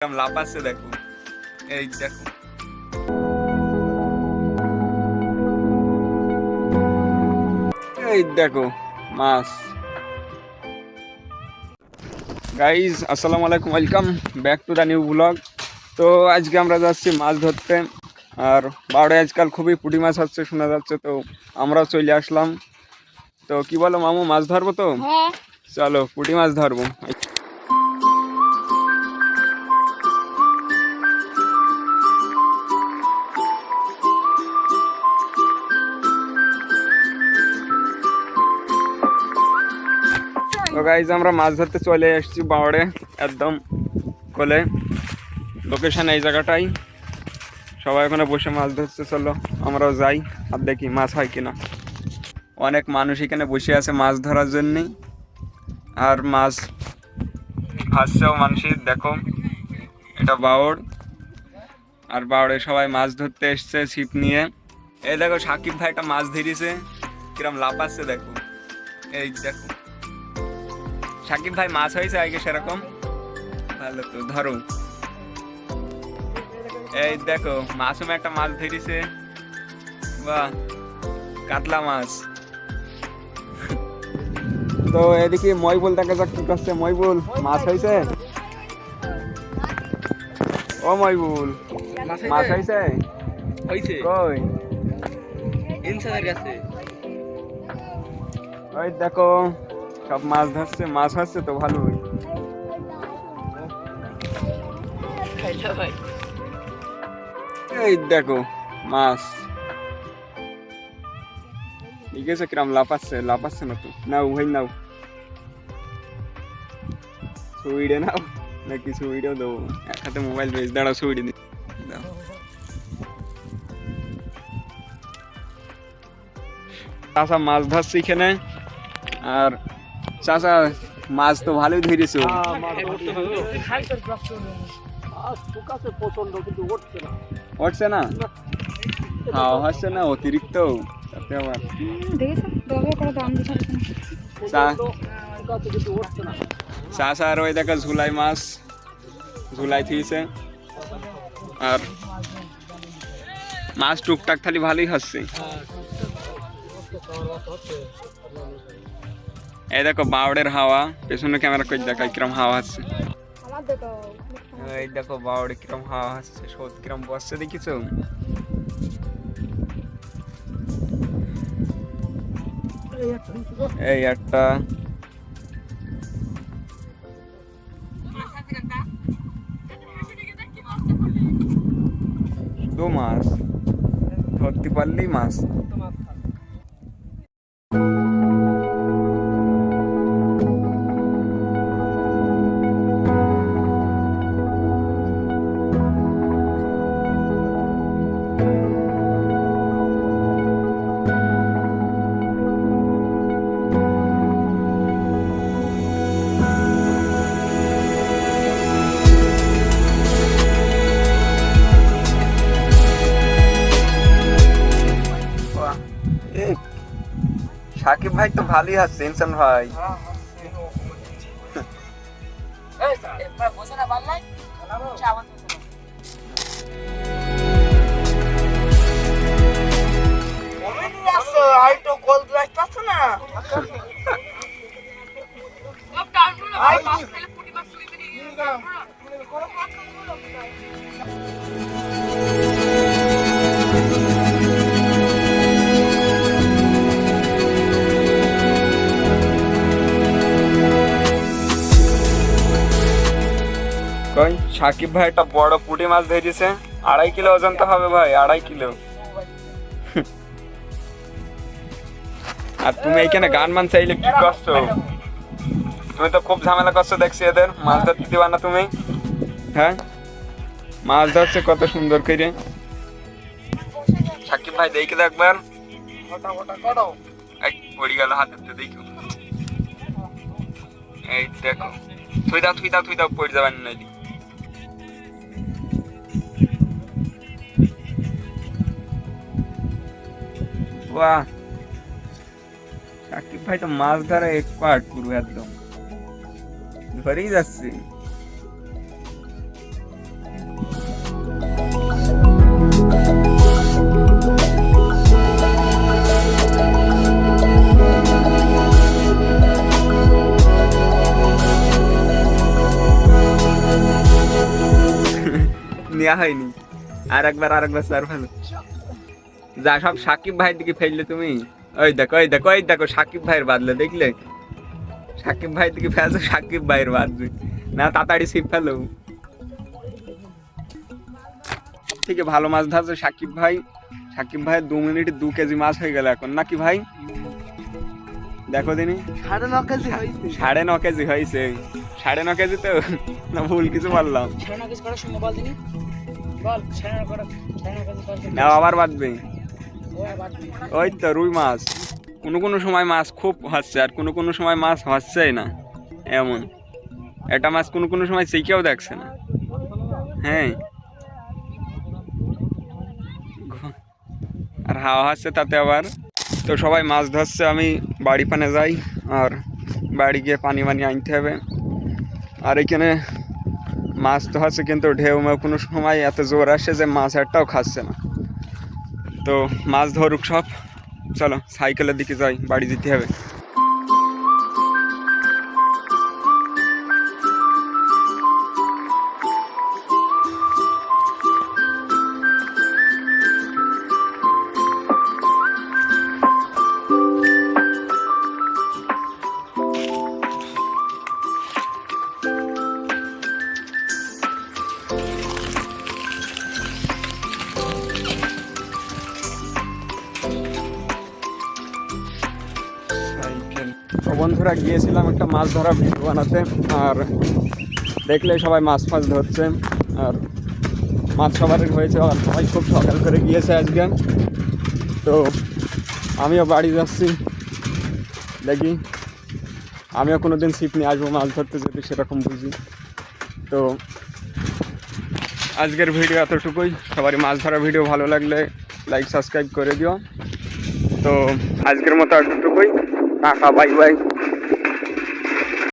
কিরম লাফাচ্ছে দেখো। এই দেখো। এই দেখো মাছ। গাইজ আসসালামু আলাইকুম welcome back to the new blog তো আজকে আমরা যাচ্ছি মাছ ধরতে আর বারোয় আজকাল খুবই পুঁটি মাছ হচ্ছে শোনা যাচ্ছে তো আমরাও চলে আসলাম। তো কি বলো মামু মাছ ধরবো তো? হ্যাঁ। চলো পুঁটি মাছ ধরবো। গাইজ আমরা মাছ ধরতে চলে এসেছি বাওড়ে, একদম কোলে। লোকেশন এই জায়গাটাই। সবাই ওখানে বসে মাছ ধরতে চলো, আমরাও যাই আর দেখি মাছ হয় কিনা। অনেক মানুষ এখানে বসে আছে মাছ ধরার জন্যেই আর মাছ ভাসছেও মানুষের দেখো, এটা বাওড়। আর বাওড়ে সবাই মাছ ধরতে এসছে ছিপ নিয়ে। এই দেখো, সাকিব ভাই একটা মাছ ধরিছে কিরম লাফাচ্ছে, দেখো। এই দেখো। সাকিব ভাই মাছ হয়েছে আগে সেরকম। ভালো তো ধরো। এই দেখো মাসুম একটা মাছ ধরিছে। বাহ কাতলা মাছ। তো এদিকে মইবুল দেখা যাক কি করছে। মইবুল মাছ হয়েছে? ও মইবুল মাছ হয়েছে? হয়েছে। কই? ইনসানের কাছে। ওই দেখো সব মাছ ধরছে মাছ হচ্ছে তো ভালোই এই দেখো মাছ ঠিক আছে কিরম লাফাচ্ছে লাফাচ্ছে না তো নাও ভাই নাও সুইডে নাও নাকি সুইডেও দেবো এক হাতে মোবাইল বেশ দাঁড়াও সুইডে দি দাও। চাষা মাছ ধরছে এখানে আর চাষা মাছ তো ভালোই ধরেছো। উঠছে না? হাওয়া হচ্ছে না অতিরিক্ত। তাতে আবার দেখেছ দরকার করে দাম দিতে চা- আর ওই দেখা ঝুলাই মাছ। ঝুলাই থিয়েছে আর মাছ টুকটাক খালি ভালোই হচ্ছে। এই দেখো, বাউড়ের হাওয়া। পেছনে ক্যামেরা করে দেখায় কিরম হাওয়া দেখো এই দেখো, বাউড়ে কিরম হাওয়া হচ্ছে সোদ কিরম বসছে, দেখিছো? এই একটা। শুধু মাছ ধরতে পারলেই মাছ সাকিব ভাই তো ভালোই আছে ইনসান ভাই। কই? সাকিব ভাই একটা বড় পুঁটি মাছ ধরেছে আড়াই কিলো ওজন তো হবে ভাই, আড়াই কিলো। আর তুমি এইখানে গান মান চাইলে কি করছ? তুমি তো খুব ঝামেলা করছ, দেখছি এদের। মাছ ধরতে দিবা না তুমি? হ্যাঁ? মাছ ধরছে কত সুন্দর করে। সাকিব ভাই, দেখে দেখবেন পড়ে গেল হাতের দেখো। এই, দেখো। থুই দাও থুই দাও থুই দাও, পড়ে যাবেন নইলে বাহ। সাকিব ভাই তো মাছ ধরা এক্সপার্ট পুরো একদম। ধরেই যাচ্ছে। নেওয়া হয়নি। আর একবার আর একবার স্যার ভালো। যা সব সাকিব ভাইয়ের দিকে ফেললে তুমি? ওই দেখো ওই দেখো ওই দেখো সাকিব ভাইয়ের বাদলে দেখলে? সাকিব ভাইয়ের দিকে ফেলছো সাকিব ভাইয়ের বাদলে। না তাড়াতাড়ি ছিপ ফেলো। থেকে ভালো মাছ ধরছে সাকিব ভাই। সাকিব ভাই দু মিনিটে দু কেজি মাছ হয়ে গেল এখন নাকি ভাই? দেখো দিনি সাড়ে ন কেজি হয়েছে। সাড়ে ন কেজি হয়েছে। সাড়ে ন কেজি তো? না ভুল কিছু বললাম। সাড়ে ন কেজি করার সময় বল দিনি বল সাড়ে ন করা সাড়ে ন কেজি করার না আবার বাঁধবে ওই তো রুই মাছ। কোনো কোনো সময় মাছ খুব হচ্ছে, আর কোনো কোনো সময় মাছ হচ্ছেই না, এমন। এটা মাছ কোনো কোনো সময় চিকেও দেখছে না। হ্যাঁ। আর হাওয়া হচ্ছে তাতে আবার। তো সবাই মাছ ধরছে, আমি বাড়ি পানে যাই, আর বাড়ি গিয়ে পানি মানি আনতে হবে। আর এখানে মাছ হচ্ছে, কিন্তু ঢেউ কোনো সময় এত জোর আসে যে মাছ একটাও খাচ্ছে না। তো মাছ ধরুক সব। চলো সাইকেলের দিকে যাই বাড়ি যেতে হবে। বন্ধুরা গিয়েছিলাম একটা মাছ ধরা ভিডিও বানাতে আর দেখলে সবাই মাছ ফাছ ধরছে, আর মাছ সবারই হয়েছে, আর সবাই খুব সকাল করে গিয়েছে আজকে। তো আমিও বাড়ি যাচ্ছি, দেখি। আমিও কোনো দিন ছিপ নিয়ে আসব, মাছ ধরতে যদি সেরকম বুঝি। তো আজকের ভিডিও এতটুকুই। সবারই মাছ ধরা ভিডিও ভালো লাগলে লাইক সাবস্ক্রাইব করে দিও। তো আজকের মতো এতটুকুই। টাকা বাই বাই